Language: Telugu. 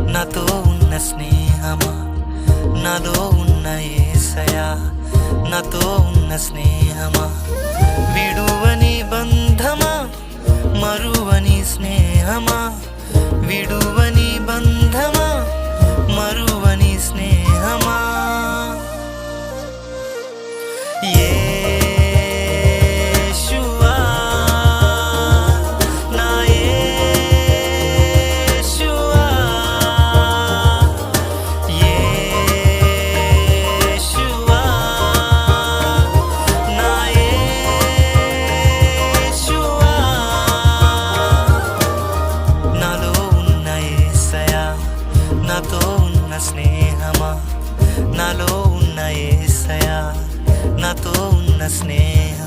నాతో ఉన్న స్నేహమా? నాలో ఉన్న ఏసయా? నాతో ఉన్న స్నేహమా? విడువని బంధమా? మరువని స్నేహమా? విడువని బంధమా? మరువని స్నేహమా? ఏ నాతో ఉన్న స్నేహమా? నాలో ఉన్న ఏసయా? నాతో ఉన్న స్నేహ